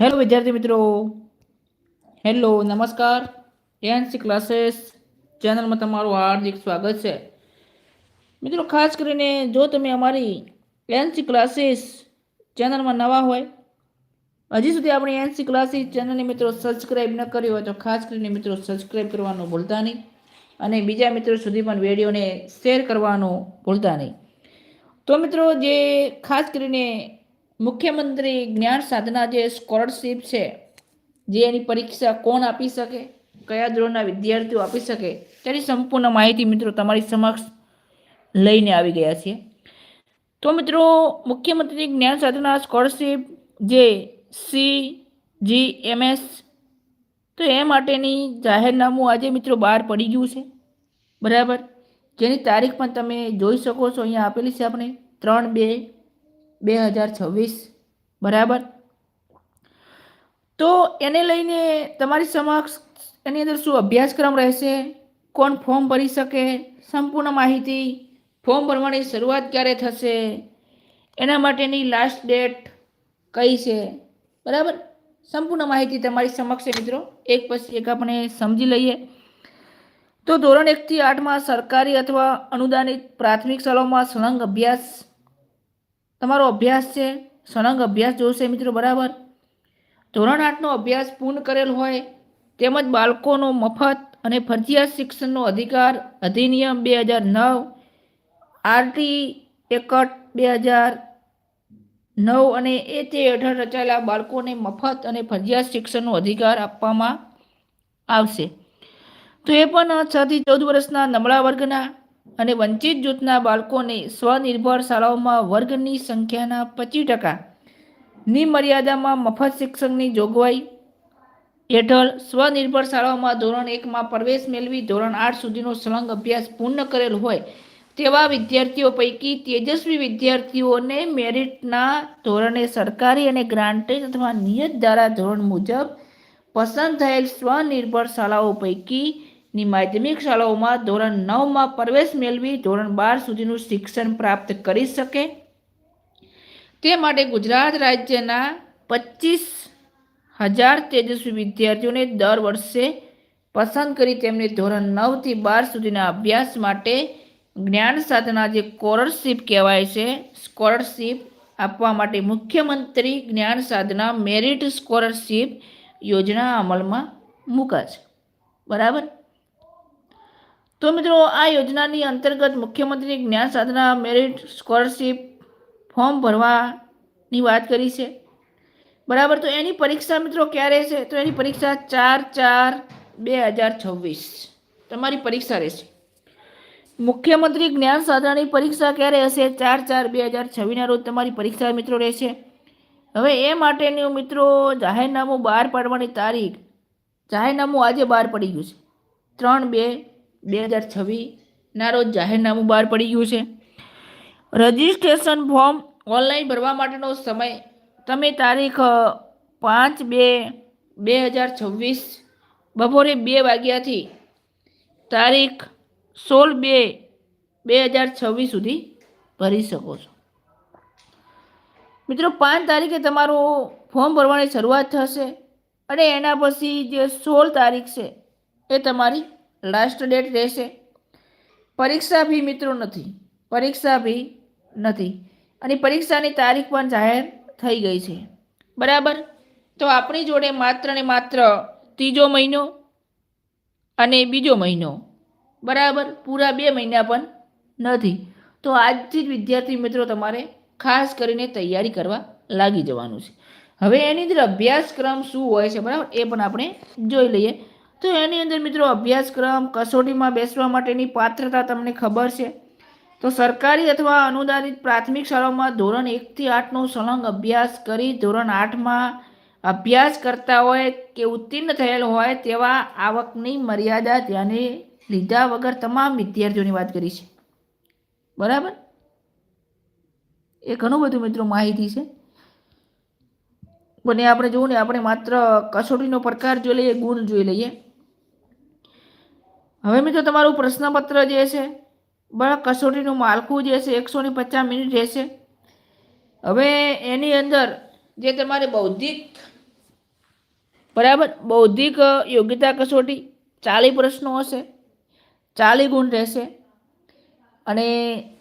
Hello વિદ્યાર્થી મિત્રો. Hello, નમસ્કાર. એનસી ક્લાસીસ ચેનલમાં તમારું હાર્દિક સ્વાગત છે. મિત્રો, ખાસ કરીને જો તમે અમારી એનસી ક્લાસીસ ચેનલમાં નવા હોય, હજી સુધી આપણી એનસી ક્લાસીસ ચેનલને મિત્રો સબસ્ક્રાઈબ ન કરી હોય તો ખાસ કરીને મિત્રો સબસ્ક્રાઈબ કરવાનું ભૂલતા નહીં અને બીજા મિત્રો સુધી પણ વિડીયોને શેર કરવાનું ભૂલતા નહીં. તો મિત્રો, જે ખાસ કરીને મુખ્યમંત્રી જ્ઞાન સાધના જે સ્કોલરશીપ છે, જે એની પરીક્ષા કોણ આપી શકે, કયા ધોરણના વિદ્યાર્થીઓ આપી શકે, તેની સંપૂર્ણ માહિતી મિત્રો તમારી સમક્ષ લઈને આવી ગયા છીએ. તો મિત્રો, મુખ્યમંત્રી જ્ઞાન સાધના સ્કોલરશીપ જે સી જી એમએસ તો એ માટેની જાહેરનામું આજે મિત્રો બહાર પડી ગયું છે. બરાબર? જેની તારીખ પણ તમે જોઈ શકો છો, અહીંયા આપેલી છે આપણે ત્રણ બે બે હજાર છવ્વીસ. બરાબર? તો એને લઈને તમારી સમક્ષ એની અંદર શું અભ્યાસક્રમ રહેશે? કોણ ફોર્મ ભરી શકે? સંપૂર્ણ માહિતી ફોર્મ ભરવાની શરૂઆત ક્યારે થશે? એના માટેની લાસ્ટ ડેટ કઈ છે? બરાબર? સંપૂર્ણ માહિતી તમારી સમક્ષ મિત્રો. એક પછી એક આપણે સમજી લઈએ. તો ધોરણ એકથી આઠમાં સરકારી અથવા અનુદાનિત પ્રાથમિક શાળાઓમાં સળંગ અભ્યાસ તમારો અભ્યાસ છે? સળંગ અભ્યાસ જોશે મિત્રો, બરાબર? ધોરણ આઠનો અભ્યાસ પૂર્ણ કરેલ હોય તેમજ બાળકોનો મફત અને ફરજિયાત શિક્ષણનો અધિકાર અધિનિયમ બે હજાર નવ, આરટી એકટ બે હજાર નવ અને એ તે હેઠળ રચાયેલા બાળકોને મફત અને ફરજિયાત શિક્ષણનો અધિકાર આપવામાં આવશે. તો એ પણ છથી ચૌદ વર્ષના નબળા વર્ગના અને વંચિત જૂથના બાળકોને સ્વનિર્ભર શાળાઓમાં વર્ગની સંખ્યાના પચીસ ટકાની મર્યાદામાં મફત શિક્ષણની જોગવાઈ હેઠળ સ્વનિર્ભર શાળાઓમાં ધોરણ એકમાં પ્રવેશ મેળવી ધોરણ આઠ સુધીનો સળંગ અભ્યાસ પૂર્ણ કરેલ હોય તેવા વિદ્યાર્થીઓ પૈકી તેજસ્વી વિદ્યાર્થીઓને મેરિટના ધોરણે સરકારી અને ગ્રાન્ટેડ અથવા નિયત ધારા ધોરણ મુજબ પસંદ થયેલ સ્વનિર્ભર શાળાઓ પૈકીની માધ્યમિક શાળાઓમાં ધોરણ નવમાં પ્રવેશ મેળવી ધોરણ બાર સુધીનું શિક્ષણ પ્રાપ્ત કરી શકે. તે માટે ગુજરાત રાજ્યના પચીસ હજાર તેજસ્વી વિદ્યાર્થીઓને દર વર્ષે પસંદ કરી તેમને ધોરણ નવથી બાર સુધીના અભ્યાસ માટે જ્ઞાન સાધના જે સ્કોલરશીપ કહેવાય છે, સ્કોલરશીપ આપવા માટે મુખ્યમંત્રી જ્ઞાન સાધના મેરિટ સ્કોલરશીપ યોજના અમલમાં મૂકાશે. બરાબર? તો મિત્રો, આ યોજનાની અંતર્ગત મુખ્યમંત્રી જ્ઞાન સાધના મેરિટ સ્કોલરશીપ ફોર્મ ભરવાની વાત કરી છે. બરાબર, તો એની પરીક્ષા મિત્રો ક્યારે છે? તો એની પરીક્ષા ચાર ચાર બે હજાર છવ્વીસ. તમારી પરીક્ષા રહેશે. મુખ્યમંત્રી જ્ઞાન સાધનાની પરીક્ષા ક્યારે હશે? ચાર ચાર બે હજાર છવ્વીસના રોજ તમારી પરીક્ષા મિત્રો રહેશે. હવે એ માટેનું મિત્રો જાહેરનામું બહાર પાડવાની તારીખ, જાહેરનામું આજે બહાર પડી ગયું છે. ત્રણ બે બે હજાર છવ્વીસના રોજ જાહેરનામું બહાર પડી ગયું છે. રજિસ્ટ્રેશન ફોર્મ ઓનલાઈન ભરવા માટેનો સમય, તમે તારીખ પાંચ બે બે હજાર છવ્વીસ બપોરે બે વાગ્યાથી તારીખ સોળ બે બે હજાર છવ્વીસ સુધી ભરી શકો છો. મિત્રો, પાંચ તારીખે તમારું ફોર્મ ભરવાની શરૂઆત થશે અને એના પછી જે સોળ તારીખ છે એ તમારી લાસ્ટ ડેટ રહેશે. પરીક્ષા ફી મિત્રો નથી. પરીક્ષા ફી નથી. અને પરીક્ષાની તારીખ પણ જાહેર થઈ ગઈ છે. બરાબર? તો આપણી જોડે માત્ર ને માત્ર ત્રીજો મહિનો અને બીજો મહિનો. બરાબર? પૂરા બે મહિના પણ નથી. તો આજથી જ વિદ્યાર્થી મિત્રો તમારે ખાસ કરીને તૈયારી કરવા લાગી જવાનું છે. હવે એની અંદર અભ્યાસક્રમ શું હોય છે, બરાબર? એ પણ આપણે જોઈ લઈએ. તો એની અંદર મિત્રો અભ્યાસક્રમ, કસોટીમાં બેસવા માટેની પાત્રતા તમને ખબર છે. તો સરકારી અથવા અનુદાનિત પ્રાથમિક શાળાઓમાં ધોરણ એકથી આઠનો સળંગ અભ્યાસ કરી ધોરણ આઠમાં અભ્યાસ કરતા હોય કે ઉત્તીર્ણ થયેલ હોય તેવા આવકની મર્યાદા ધ્યાને લીધા વગર તમામ વિદ્યાર્થીઓની વાત કરી છે. બરાબર? એ ઘણું બધું મિત્રો માહિતી છે. બને આપણે જોવું ને આપણે માત્ર કસોટીનો પ્રકાર જોઈ લઈએ, ગુણ જોઈ લઈએ. હવે મિત્રો, તમારું પ્રશ્નપત્ર જે છે બરાબર કસોટીનું માળખું જે છે, એકસો ને પચાસ મિનિટ રહેશે. હવે એની અંદર જે તમારે બૌદ્ધિક, બરાબર? બૌદ્ધિક યોગ્યતા કસોટી ચાલીસ પ્રશ્નો હશે ચાલીસ ગુણ રહેશે. અને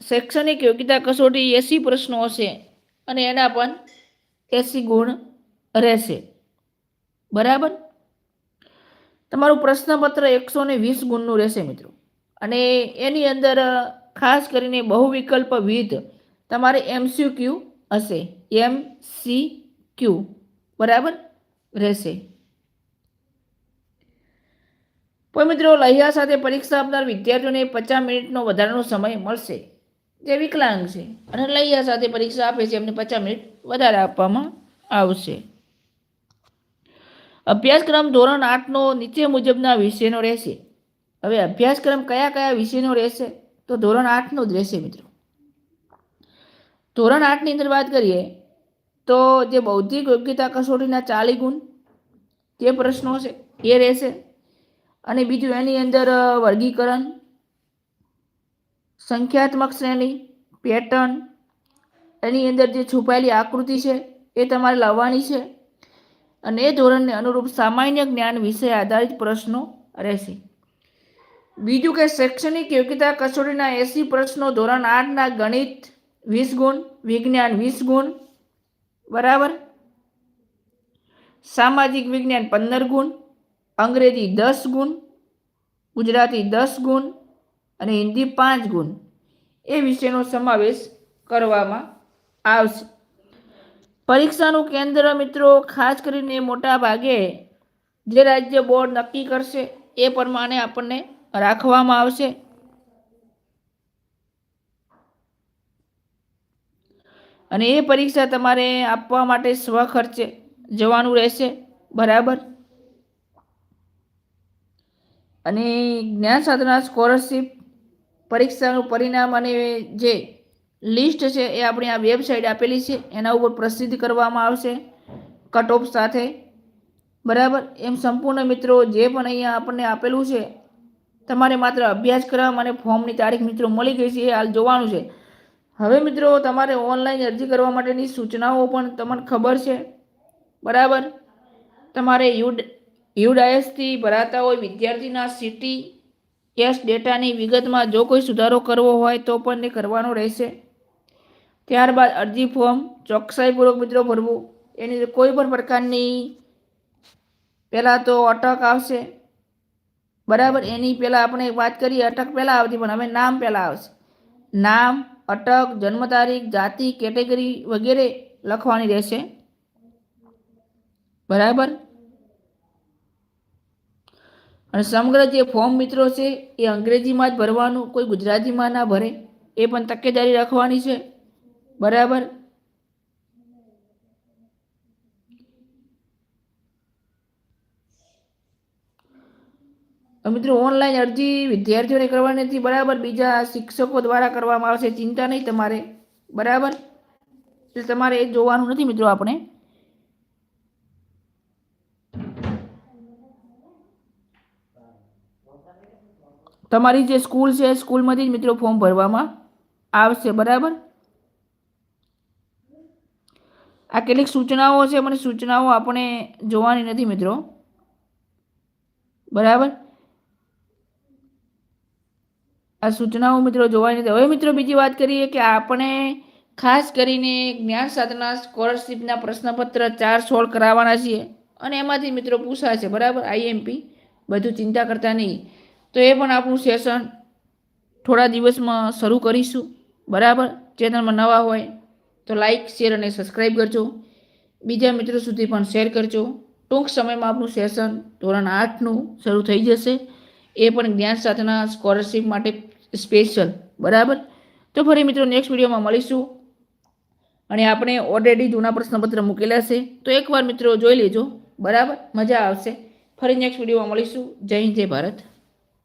શૈક્ષણિક યોગ્યતા કસોટી એસી પ્રશ્નો હશે, અને એના પણ એસી ગુણ રહેશે. બરાબર? તમારું પ્રશ્નપત્ર એકસો ને વીસ ગુણનું રહેશે મિત્રો. અને એની અંદર ખાસ કરીને બહુ વિકલ્પ વિધ તમારે એમસીક્યુ હશે. એમ સી ક્યુ બરાબર? રહેશે. પણ મિત્રો લહિયા સાથે પરીક્ષા આપનાર વિદ્યાર્થીઓને પચાસ મિનિટનો વધારાનો સમય મળશે. જે વિકલાંગ છે. અને લહિયા સાથે પરીક્ષા આપે છે, એમને પચાસ મિનિટ વધારે આપવામાં આવશે. અભ્યાસક્રમ ધોરણ આઠનો નીચે મુજબના વિષયનો રહેશે. હવે અભ્યાસક્રમ કયા કયા વિષયનો રહેશે? તો ધોરણ આઠનો જ રહેશે મિત્રો. ધોરણ આઠની અંદર વાત કરીએ, તો જે બૌદ્ધિક યોગ્યતા કસોટીના ચાલી ગુણ, તે પ્રશ્નો છે, એ રહેશે. અને બીજું એની અંદર વર્ગીકરણ, સંખ્યાત્મક શ્રેણી, પેટર્ન, એની અંદર જે છુપાયેલી આકૃતિ છે, એ તમારે લાવવાની છે. અને એ ધોરણને અનુરૂપ સામાન્ય જ્ઞાન વિષય આધારિત પ્રશ્નો રહેશે. બીજું કે શૈક્ષણિક યોગ્યતા કસોટીના એસી પ્રશ્નો ધોરણ આઠના ગણિત વીસ ગુણ, વિજ્ઞાન વીસ ગુણ, બરાબર? સામાજિક વિજ્ઞાન પંદર ગુણ, અંગ્રેજી દસ ગુણ, ગુજરાતી દસ ગુણ અને હિન્દી પાંચ ગુણ. એ વિષયનો સમાવેશ કરવામાં આવશે. પરીક્ષાનું કેન્દ્ર મિત્રો ખાસ કરીને મોટા ભાગે જે રાજ્ય બોર્ડ નક્કી કરશે એ પ્રમાણે આપણને રાખવામાં આવશે. અને એ પરીક્ષા તમારે આપવા માટે સ્વખર્ચે જવાનું રહેશે, બરાબર? અને જ્ઞાન સાધના સ્કોલરશીપ પરીક્ષાનું પરિણામ અને જે લિસ્ટ છે એ આપણી આ વેબસાઇટ આપેલી છે, એના ઉપર પ્રસિદ્ધ કરવામાં આવશે કટ ઓફ સાથે. બરાબર? એમ સંપૂર્ણ મિત્રો, જે પણ અહીંયા આપણને આપેલું છે, તમારે માત્ર અભ્યાસ કરવા અને ફોર્મની તારીખ મિત્રો મળી ગઈ છે, એ હાલ જોવાનું છે. હવે મિત્રો, તમારે ઓનલાઈન અરજી કરવા માટેની સૂચનાઓ પણ તમને ખબર છે. બરાબર? તમારે યુડ, યુડાયસથી ભરાતા હોય વિદ્યાર્થીના સિટી, કેશ ડેટાની વિગતમાં જો કોઈ સુધારો કરવો હોય તો પણ એ કરવાનો રહેશે. ત્યારબાદ અરજી ફોર્મ ચોકસાઈપૂર્વક મિત્રો ભરવું. એની કોઈ પણ પ્રકારની પહેલાં તો અટક આવશે. બરાબર? એની પહેલાં આપણે વાત કરીએ અટક પહેલાં આવતી, પણ હવે નામ પહેલાં આવશે. નામ, અટક, જન્મ તારીખ, જાતિ, કેટેગરી વગેરે લખવાની રહેશે. બરાબર? અને સમગ્ર જે ફોર્મ મિત્રો છે, એ અંગ્રેજીમાં જ ભરવાનું, કોઈ ગુજરાતીમાં ના ભરે, એ પણ તકેદારી રાખવાની છે. બરાબર? મિત્રો ઓનલાઈન અરજી વિદ્યાર્થીઓને કરવાની નથી બરાબર? બીજા શિક્ષકો દ્વારા કરવામાં આવશે, ચિંતા નહીં તમારે, બરાબર? એટલે તમારે એ જોવાનું નથી મિત્રો આપણે. તમારી જે સ્કૂલ છે, સ્કૂલમાંથી જ મિત્રો ફોર્મ ભરવામાં આવશે, બરાબર? આ કેટલીક સૂચનાઓ છે, મને સૂચનાઓ આપણે જોવાની નથી મિત્રો. બરાબર? આ સૂચનાઓ મિત્રો જોવાની નથી. હવે મિત્રો બીજી વાત કરીએ કે આપણે ખાસ કરીને જ્ઞાન સાધના સ્કોલરશીપના પ્રશ્નપત્ર ચાર સોલ્વ કરાવવાના છીએ અને એમાંથી મિત્રો પૂછાશે બરાબર? આઈએમપી બધું ચિંતા કરતા નહીં. તો એ પણ આપણું સેશન થોડા દિવસમાં શરૂ કરીશું, બરાબર? ચેનલમાં નવા હોય તો લાઇક શેર અને સબસ્ક્રાઈબ કરજો. બીજા મિત્રો સુધી પણ શેર કરજો. ટૂંક સમયમાં આપણું સેશન ધોરણ આઠનું શરૂ થઈ જશે. એ પણ જ્ઞાન સાથેના સ્કોલરશીપ માટે સ્પેશિયલ બરાબર? તો ફરી મિત્રો નેક્સ્ટ વિડીયોમાં મળીશું. અને આપણે ઓલરેડી જૂના પ્રશ્નપત્ર મૂકેલા છે. તો એકવાર મિત્રો જોઈ લેજો. બરાબર? મજા આવશે. ફરી નેક્સ્ટ વિડીયોમાં મળીશું. જય હિન્દ, જય ભારત.